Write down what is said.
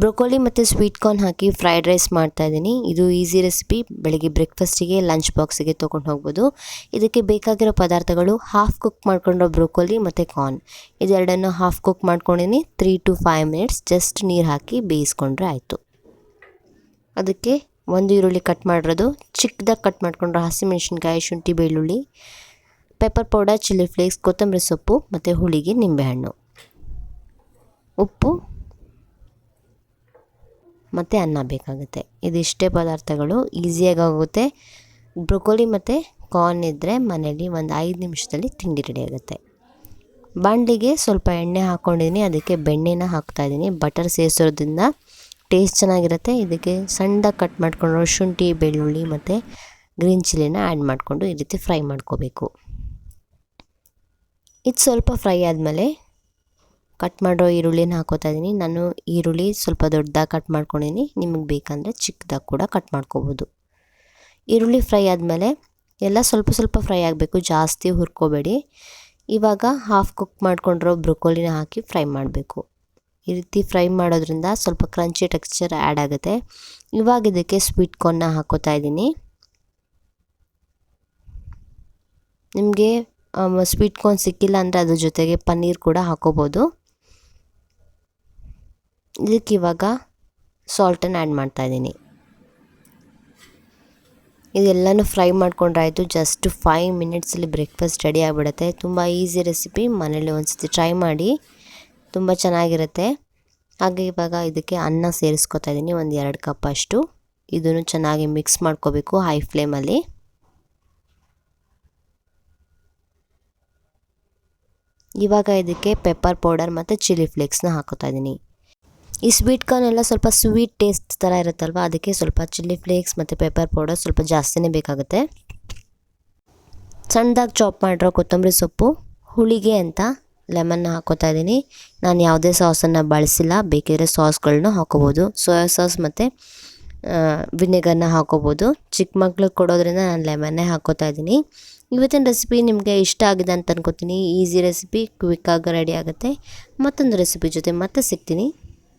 Broccoli ಮತ್ತು sweet corn ಹಾಕಿ fried rice ಮಾಡ್ತಾ ಇದ್ದೀನಿ. ಇದು ಈಸಿ ರೆಸಿಪಿ. ಬೆಳಗ್ಗೆ ಬ್ರೇಕ್ಫಾಸ್ಟಿಗೆ, ಲಂಚ್ ಬಾಕ್ಸಿಗೆ ತೊಗೊಂಡು ಹೋಗ್ಬೋದು. ಇದಕ್ಕೆ ಬೇಕಾಗಿರೋ ಪದಾರ್ಥಗಳು ಹಾಫ್ ಕುಕ್ ಮಾಡ್ಕೊಂಡಿರೋ ಬ್ರೊಕೊಲಿ ಮತ್ತು ಕಾರ್ನ್. ಇದೆರಡನ್ನು half cook ಮಾಡ್ಕೊಂಡಿನಿ. Three to five minutes just ನೀರು ಹಾಕಿ ಬೇಯಿಸ್ಕೊಂಡ್ರೆ ಆಯಿತು. ಅದಕ್ಕೆ ಒಂದು ಈರುಳ್ಳಿ ಕಟ್ ಮಾಡಿರೋದು. ಚಿಕ್ಕದಾಗಿ ಕಟ್ ಮಾಡಿಕೊಂಡ್ರೆ ಹಸಿಮೆಣಸಿನ್ಕಾಯಿ, ಶುಂಠಿ ಬೆಳ್ಳುಳ್ಳಿ ಪೆಪ್ಪರ್ ಪೌಡರ್ ಚಿಲ್ಲಿ ಫ್ಲೇಕ್ಸ್ ಕೊತ್ತಂಬರಿ ಸೊಪ್ಪು ಮತ್ತು ಹುಳಿಗೆ ನಿಂಬೆಹಣ್ಣು. ಉಪ್ಪು ಮತ್ತು ಅನ್ನ ಬೇಕಾಗುತ್ತೆ. ಇದಿಷ್ಟೇ ಪದಾರ್ಥಗಳು, ಈಸಿಯಾಗಿ ಆಗುತ್ತೆ. ಬ್ರೊಕೊಲಿ ಮತ್ತು ಕಾರ್ನ್ ಇದ್ದರೆ ಮನೇಲಿ ಒಂದು ಐದು ನಿಮಿಷದಲ್ಲಿ ತಿಂಡಿ ರೆಡಿ ಆಗುತ್ತೆ. ಬಾಂಡ್ಲಿಗೆ ಸ್ವಲ್ಪ ಎಣ್ಣೆ ಹಾಕ್ಕೊಂಡಿದ್ದೀನಿ ಅದಕ್ಕೆ ಬೆಣ್ಣೆನ ಹಾಕ್ತಾಯಿದ್ದೀನಿ ಬಟರ್ ಸೇರಿಸೋದ್ರಿಂದ ಟೇಸ್ಟ್ ಚೆನ್ನಾಗಿರುತ್ತೆ. ಇದಕ್ಕೆ ಸಣ್ಣ ಕಟ್ ಮಾಡ್ಕೊಂಡು ಶುಂಠಿ, ಬೆಳ್ಳುಳ್ಳಿ ಮತ್ತು ಗ್ರೀನ್ ಚಿಲ್ಲಿನ ಆ್ಯಡ್ ಮಾಡಿಕೊಂಡು ಈ ರೀತಿ ಫ್ರೈ ಮಾಡ್ಕೋಬೇಕು. ಇದು ಸ್ವಲ್ಪ ಫ್ರೈ ಆದಮೇಲೆ ಕಟ್ ಮಾಡಿರೋ ಈರುಳ್ಳಿನ ಹಾಕೋತಾ ಇದ್ದೀನಿ ನಾನು ಈರುಳ್ಳಿ ಸ್ವಲ್ಪ ದೊಡ್ಡದಾಗಿ ಕಟ್ ಮಾಡ್ಕೊಂಡಿದ್ದೀನಿ ನಿಮಗೆ ಬೇಕಂದರೆ ಚಿಕ್ಕದಾಗಿ ಕೂಡ ಕಟ್ ಮಾಡ್ಕೋಬೋದು. ಈರುಳ್ಳಿ ಫ್ರೈ ಆದಮೇಲೆ ಎಲ್ಲ ಸ್ವಲ್ಪ ಸ್ವಲ್ಪ ಫ್ರೈ ಆಗಬೇಕು. ಜಾಸ್ತಿ ಹುರ್ಕೋಬೇಡಿ. ಇವಾಗ ಹಾಫ್ ಕುಕ್ ಮಾಡ್ಕೊಂಡಿರೋ ಬ್ರೊಕೋಲಿನ ಹಾಕಿ ಫ್ರೈ ಮಾಡಬೇಕು. ಈ ರೀತಿ ಫ್ರೈ ಮಾಡೋದ್ರಿಂದ ಸ್ವಲ್ಪ ಕ್ರಂಚಿ ಟೆಕ್ಸ್ಚರ್ ಆ್ಯಡ್ ಆಗುತ್ತೆ. ಇವಾಗ ಇದಕ್ಕೆ ಸ್ವೀಟ್ ಕಾರ್ನ ಹಾಕೋತಾ ಇದ್ದೀನಿ ನಿಮಗೆ ಸ್ವೀಟ್ ಕಾರ್ನ್ ಸಿಕ್ಕಿಲ್ಲ ಅಂದರೆ ಅದ್ರ ಜೊತೆಗೆ ಪನ್ನೀರ್ ಕೂಡ ಹಾಕೋಬೋದು. ಇದಕ್ಕೆ ಇವಾಗ ಸಾಲ್ಟನ್ನು ಆ್ಯಡ್ ಮಾಡ್ತಾಯಿದ್ದೀನಿ ಇದೆಲ್ಲನೂ ಫ್ರೈ ಮಾಡ್ಕೊಂಡ್ರಾಯಿತು ಜಸ್ಟ್ ಫೈವ್ ಮಿನಿಟ್ಸಲ್ಲಿ ಬ್ರೇಕ್ಫಾಸ್ಟ್ ರೆಡಿ ಆಗಿಬಿಡುತ್ತೆ. ತುಂಬ ಈಸಿ ರೆಸಿಪಿ ಮನೇಲಿ ಒಂದು ಟ್ರೈ ಮಾಡಿ, ತುಂಬ ಚೆನ್ನಾಗಿರುತ್ತೆ. ಹಾಗೆ ಇವಾಗ ಇದಕ್ಕೆ ಅನ್ನ ಸೇರಿಸ್ಕೊತಾ ಇದ್ದೀನಿ, ಒಂದು ಎರಡು ಕಪ್ ಅಷ್ಟು. ಇದನ್ನು ಚೆನ್ನಾಗಿ ಮಿಕ್ಸ್ ಮಾಡ್ಕೋಬೇಕು ಹೈ ಫ್ಲೇಮಲ್ಲಿ ಇವಾಗ ಇದಕ್ಕೆ ಪೆಪ್ಪರ್ ಪೌಡರ್ ಮತ್ತು ಚಿಲ್ಲಿ ಫ್ಲೇಕ್ಸ್ನ ಹಾಕೋತಾ ಇದ್ದೀನಿ. ಈ ಸ್ವೀಟ್ ಕಾರ್ನ್ ಎಲ್ಲ ಸ್ವಲ್ಪ ಸ್ವೀಟ್ ಟೇಸ್ಟ್ ಥರ ಇರುತ್ತಲ್ವ? ಅದಕ್ಕೆ ಸ್ವಲ್ಪ ಚಿಲ್ಲಿ ಫ್ಲೇಕ್ಸ್ ಮತ್ತು ಪೆಪ್ಪರ್ ಪೌಡರ್ ಸ್ವಲ್ಪ ಜಾಸ್ತಿನೇ ಬೇಕಾಗುತ್ತೆ. ಸಣ್ಣದಾಗಿ ಚಾಪ್ ಮಾಡಿರೋ ಕೊತ್ತಂಬರಿ ಸೊಪ್ಪು, ಹುಳಿಗೆ ಅಂತ ಲೆಮನ್ನ ಹಾಕೋತಾ ಇದ್ದೀನಿ. ನಾನು ಯಾವುದೇ ಸಾಸನ್ನು ಬಳಸಿಲ್ಲ. ಬೇಕಿದ್ರೆ ಸಾಸ್ಗಳನ್ನ ಹಾಕೋಬೋದು. ಸೋಯಾ ಸಾಸ್ ಮತ್ತು ವಿನೆಗರ್ನ ಹಾಕೋಬೋದು. ಚಿಕ್ಕ ಮಕ್ಳಿಗೆ ಕೊಡೋದ್ರಿಂದ ನಾನು ಲೆಮನ್ನೇ ಹಾಕೋತಾ ಇದ್ದೀನಿ. ಇವತ್ತಿನ ರೆಸಿಪಿ ನಿಮಗೆ ಇಷ್ಟ ಆಗಿದೆ ಅಂತ ಅನ್ಕೋತೀನಿ. ಈಸಿ ರೆಸಿಪಿ ಕ್ವಿಕ್ಕಾಗಿ ರೆಡಿ ಆಗುತ್ತೆ. ಮತ್ತೊಂದು ರೆಸಿಪಿ ಜೊತೆ ಮತ್ತೆ ಸಿಗ್ತೀನಿ.